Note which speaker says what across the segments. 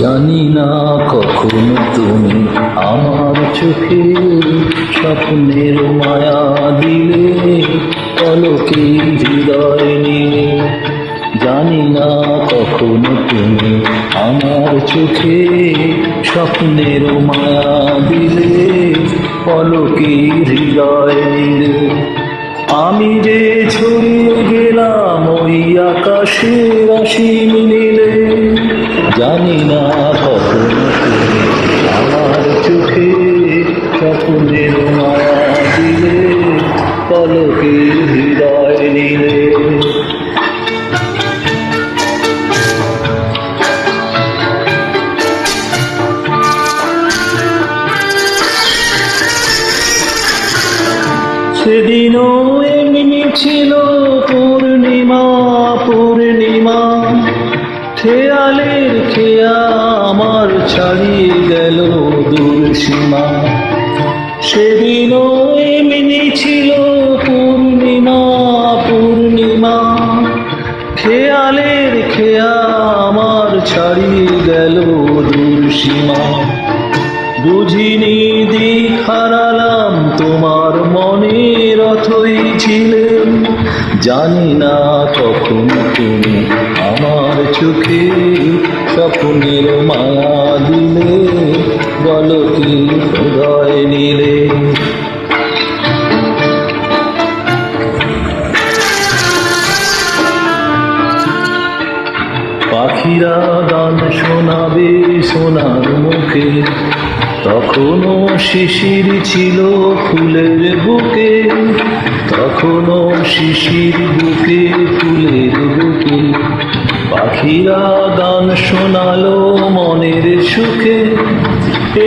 Speaker 1: জানি না কখন তুমি আমার চোখে স্বপ্নের মায়া দিলে, পলকে হৃদয় নিলে। জানি না কখন তুমি আমার চোখে স্বপ্নের মায়া দিলে, পলকে হৃদয় নিলে। আমি যে ছড়িয়ে গেলাম ওই আকাশে রাশি মিলিলে সেদিনও এমনি ছিল পূর্ণিমা পূর্ণিমা। খেয়ালের খেয়া আমার ছাড়িয়ে গেল দূর সীমা সেদিনও এমনি ছিল পূর্ণিমা পূর্ণিমা। খেয়ালের খেয়া আমার ছাড়িয়ে গেল দূর সীমা বুঝিনি দিক অথই ছিলেন, জানি না কখন তুমি আমার চোখে স্বপ্নের মায়া দিলে বলো কি হৃদয় নিলে? পাখিরা গান শোনাবে সোনার মুখে, তখনও শিশির ছিল ফুলের বুকে। তখনও শিশির বুকে ফুলের বুকে। পাখিরা গান শোনালো মনের সুখে।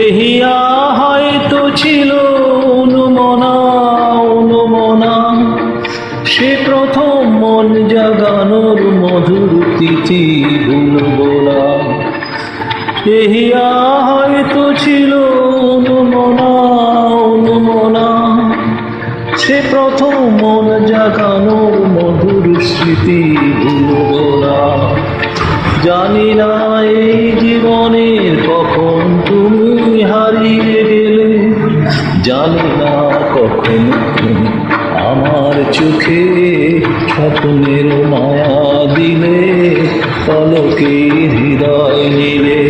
Speaker 1: এহিয়া হয়তো ছিল অনুমনা অনুমনা। সে প্রথম মন জাগানোর মধুর তিথি ভুলব না এহিয়া হয়তো ছিল অনুমনা সে প্রথম মন জাগানোর মধুর স্মৃতি না জানি না এই জীবনের কখন তুমি হারিয়ে গেলে। জানি না কখন তুমি আমার চোখে স্বপ্নের মায়া দিলে, পলকে হৃদয় নিলে।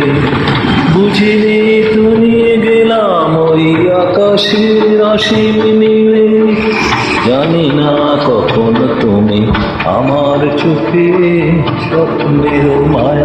Speaker 1: বুঝিনি তুমি গেলাম ওই আকাশের নিলে জানি না কখন তুমি আমার চোখে স্বপ্নের মায়া